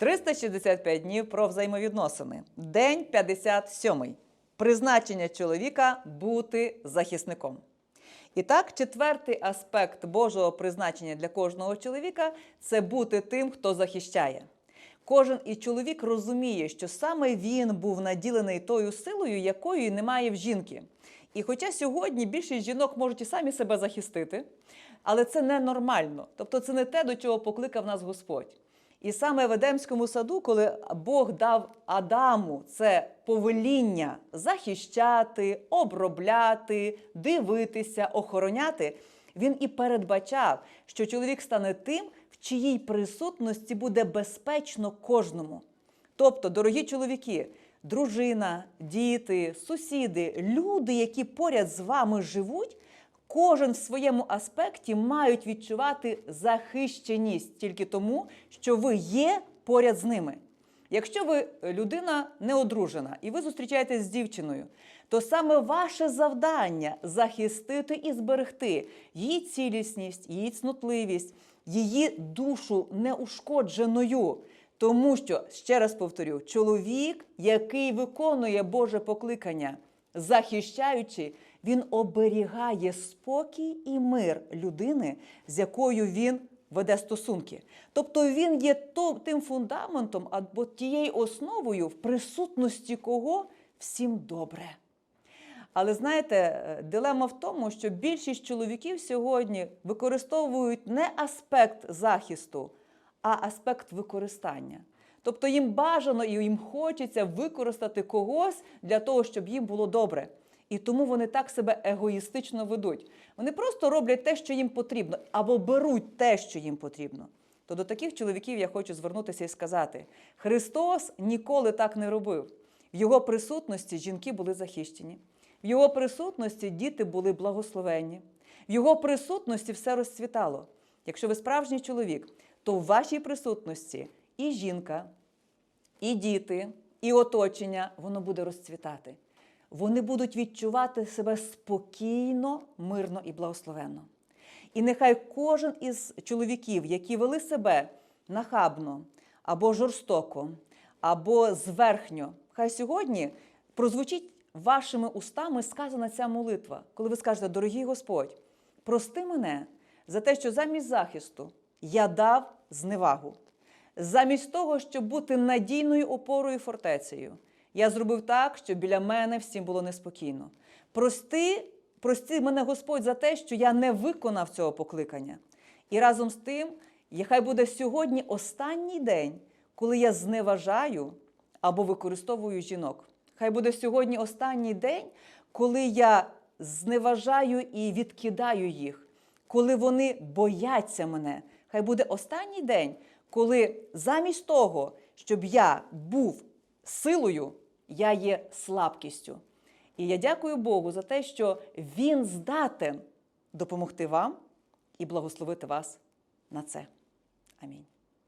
365 днів про взаємовідносини. День 57. Призначення чоловіка бути захисником. І так, четвертий аспект Божого призначення для кожного чоловіка це бути тим, хто захищає. Кожен і чоловік розуміє, що саме він був наділений тою силою, якої немає в жінки. І хоча сьогодні більшість жінок можуть і самі себе захистити, але це ненормально. Тобто це не те, до чого покликав нас Господь. І саме в Едемському саду, коли Бог дав Адаму це повеління захищати, обробляти, дивитися, охороняти, він і передбачав, що чоловік стане тим, в чиїй присутності буде безпечно кожному. Тобто, дорогі чоловіки, дружина, діти, сусіди, люди, які поряд з вами живуть, кожен в своєму аспекті мають відчувати захищеність тільки тому, що ви є поряд з ними. Якщо ви людина неодружена і ви зустрічаєтесь з дівчиною, то саме ваше завдання захистити і зберегти її цілісність, її цнотливість, її душу неушкодженою. Тому що, ще раз повторю, чоловік, який виконує Боже покликання, захищаючи, він оберігає спокій і мир людини, з якою він веде стосунки. Тобто він є тим фундаментом або тією основою, в присутності кого всім добре. Але знаєте, е, дилема в тому, що більшість чоловіків сьогодні використовують не аспект захисту, а аспект використання. Тобто їм бажано і їм хочеться використати когось для того, щоб їм було добре. І тому вони так себе егоїстично ведуть. Вони просто роблять те, що їм потрібно, або беруть те, що їм потрібно. То до таких чоловіків я хочу звернутися і сказати: Христос ніколи так не робив. В його присутності жінки були захищені, в його присутності діти були благословенні, в його присутності все розцвітало. Якщо ви справжній чоловік, то в вашій присутності і жінка, і діти, і оточення, воно буде розцвітати. Вони будуть відчувати себе спокійно, мирно і благословенно. І нехай кожен із чоловіків, які вели себе нахабно або жорстоко, або зверхньо, хай сьогодні прозвучить вашими устами сказана ця молитва, коли ви скажете, дорогий Господь, прости мене за те, що замість захисту я дав зневагу. Замість того, щоб бути надійною опорою і фортецею, я зробив так, щоб біля мене всім було неспокійно. Прости, прости мене Господь за те, що я не виконав цього покликання. І разом з тим, і хай буде сьогодні останній день, коли я зневажаю або використовую жінок. Хай буде сьогодні останній день, коли я зневажаю і відкидаю їх, коли вони бояться мене. Хай буде останній день, коли замість того, щоб я був силою, я є слабкістю. І я дякую Богу за те, що Він здатен допомогти вам і благословити вас на це. Амінь.